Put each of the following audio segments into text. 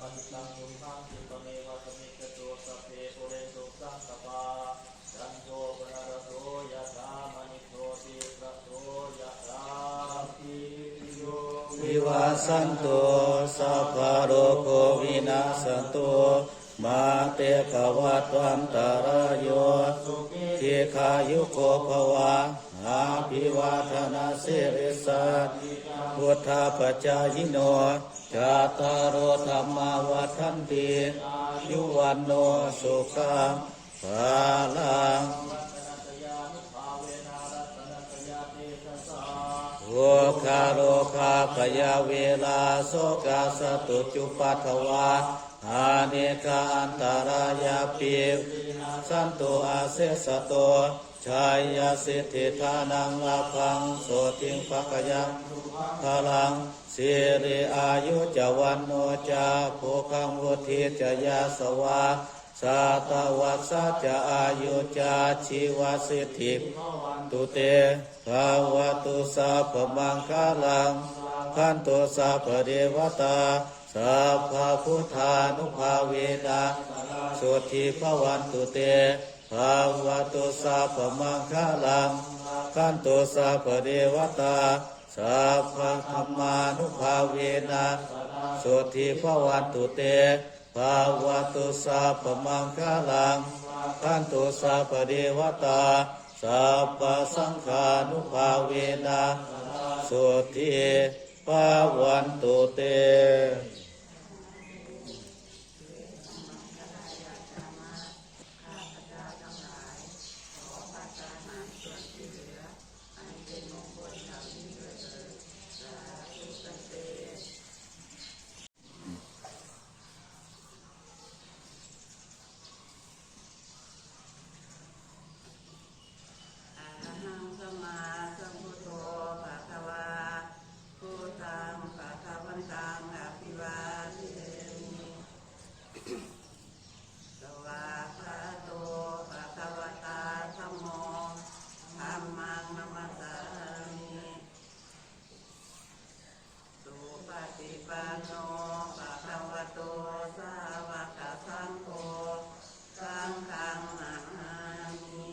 ปฏิสังมุนทังจิตเมวะสมิจโตสัพเพปุเรสุสังกปาจันโทปนรโสยะธามณิโตติระโสยะธาปิติโยวิวาสันโตสัพพะโรโควินาสันโต มาเตภวัตวันตารโยทิขายุโกภวะอาภิวาทนาสิริสัตพุทธาปจจายโนจาตารโธรรมาวัฏันติยุวันโนสุขังภาลังโวคาโรคาปยาเวลาโสกาสตุจุปัทวา อาเนกาอันตารายาปิสันตุอาเสสโตชายาสิทธิทานังลาพังโสติงภกยังพลังสิริอายุจวันโนจาภูคังวุธิจยาสวา สาตวัสสะจะอายุจาชีวสิทธิตุเตภาวตุสัพมังคาลังขันตุสัพเดวตาสัพพพุทธานุภาเวนะสุธิภวันตุเตภาวตุสัพมังคาลังขันตุสัพเดวตาสัพพธรรมานุภาเวนะสุธิภวันตุเต ภาวตุสัพพมังคลังขันตุสัพเดวตาสัพพสังฆานุภาเวนะสุทิภาวันตุเต อะระหังสัมมาสัมพุทโธภะคะวาพุทธังภะคะวันตังอภิวาเทมิสวากขาโตภะคะวตาธัมโมธัมมังนัมสสามิสุปฏิปันโนภะคะวะโตสาวกสังโฆสังฆังนามามิ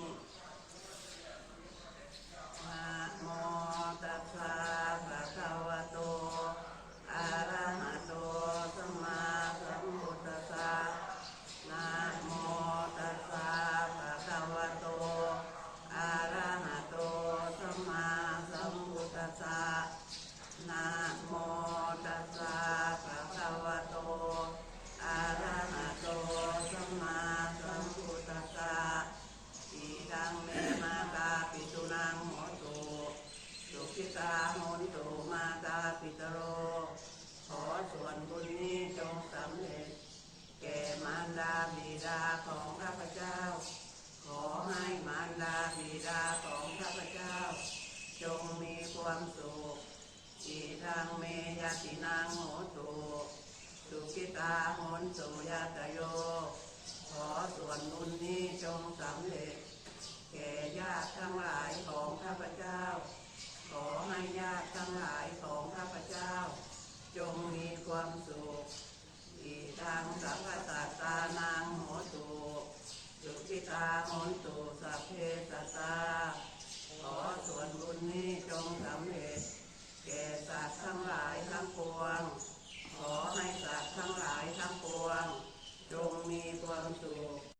นะโมตัสสะภะคะวะโต อะระหะโต สัมมาสัมพุทธัสสะนะโมตัสสะภะคะวะโต อะระหะโต สัมมาสัมพุทธัสสะนะโมตัสสะภะคะวะโต อะระหะโต สัมมาสัมพุทธัสสะ อีดังเมมาตาปิตุนังโหตุ สุขิตาโหนตุมาตาปิตโร ขอส่วนบุญนี้จงสำเร็จ แก่มารดาบิดาของข้าพเจ้า ขอให้มารดาบิดาของข้าพเจ้า จงมีความสุขอีดังเมยตินางโหตุสุขิตาโหนตุยาตโย ขอส่วนบุญนี้จงสำเร็จ แก่ญาติทั้งหลายของข้าพเจ้า ขอให้ญาติทั้งหลายของข้าพเจ้า จงมีความสุข อีทางสัพพสัตตานางโหตุสุขิตาโหนตุสัพเพสัตตาขอส่วนบุญนี้จงสำเร็จ